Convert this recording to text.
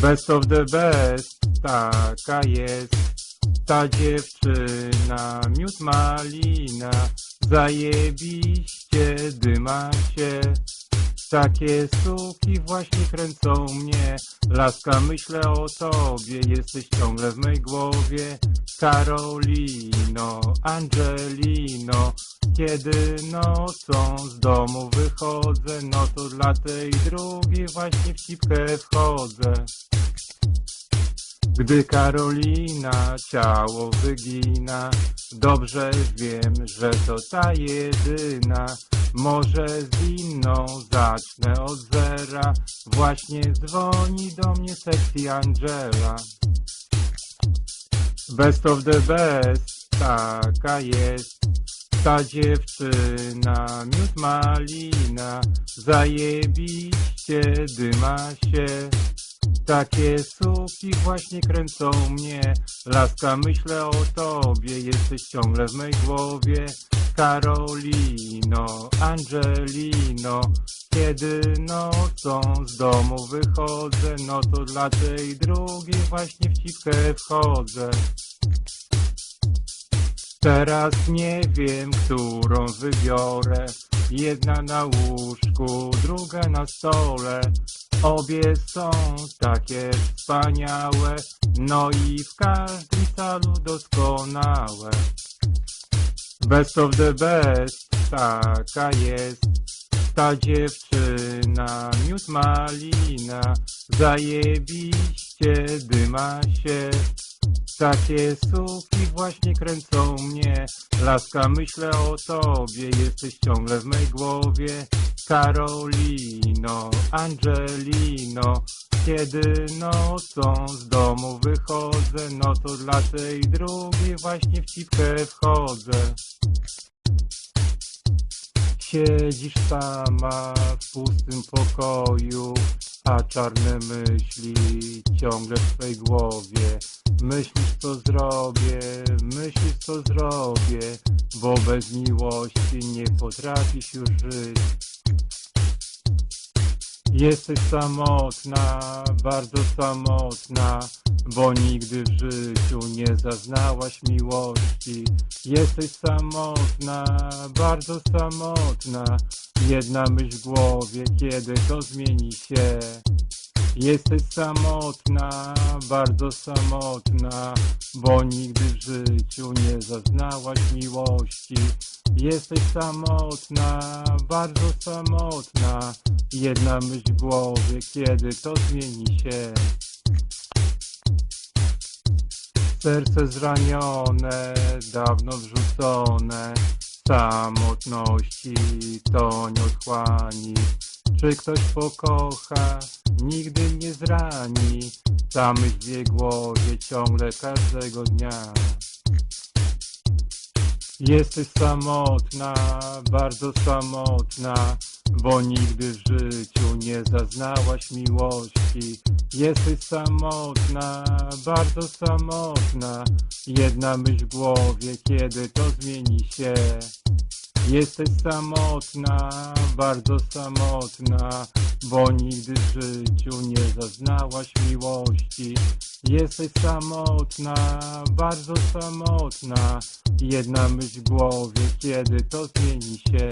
Best of the best, taka jest ta dziewczyna, miód malina, zajebiście dyma się. Takie suki właśnie kręcą mnie, laska myślę o tobie, jesteś ciągle w mej głowie. Karolino, Angelino, kiedy nocą z domu wychodzę, no to dla tej drugiej właśnie w cipkę wchodzę. Gdy Karolina ciało wygina, dobrze wiem, że to ta jedyna. Może z inną zacznę od zera, właśnie dzwoni do mnie sexy Angela. Best of the best, taka jest ta dziewczyna, miód malina, zajebiście dyma się. Takie suki właśnie kręcą mnie, laska myślę o tobie, jesteś ciągle w mej głowie. Karolino, Angelino, kiedy nocą z domu wychodzę, no to dla tej drugiej właśnie w cipkę wchodzę. Teraz nie wiem, którą wybiorę. Jedna na łóżku, druga na stole. Obie są takie wspaniałe, no i w każdym calu doskonałe. Best of the best, taka jest ta dziewczyna, miód malina, zajebiście dyma się. Takie suki właśnie kręcą mnie, laska myślę o tobie, jesteś ciągle w mej głowie. Karolino, Angelino, kiedy nocą z domu wychodzę, no to dla tej drugiej właśnie w cipkę wchodzę. Siedzisz sama w pustym pokoju, a czarne myśli ciągle w twej głowie. Myślisz co zrobię, myślisz co zrobię, bo bez miłości nie potrafisz już żyć. Jesteś samotna, bardzo samotna, bo nigdy w życiu nie zaznałaś miłości. Jesteś samotna, bardzo samotna, jedna myśl w głowie, kiedy to zmieni się. Jesteś samotna, bardzo samotna, bo nigdy w życiu nie zaznałaś miłości. Jesteś samotna, bardzo samotna, jedna myśl w głowie, kiedy to zmieni się. Serce zranione, dawno wrzucone, samotności toń otchłani. Czy ktoś pokocha, nigdy nie zrani, ta myśl w jej głowie ciągle każdego dnia. Jesteś samotna, bardzo samotna, bo nigdy w życiu nie zaznałaś miłości. Jesteś samotna, bardzo samotna, jedna myśl w głowie, kiedy to zmieni się. Jesteś samotna, bardzo samotna, bo nigdy w życiu nie zaznałaś miłości. Jesteś samotna, bardzo samotna, jedna myśl w głowie, kiedy to zmieni się.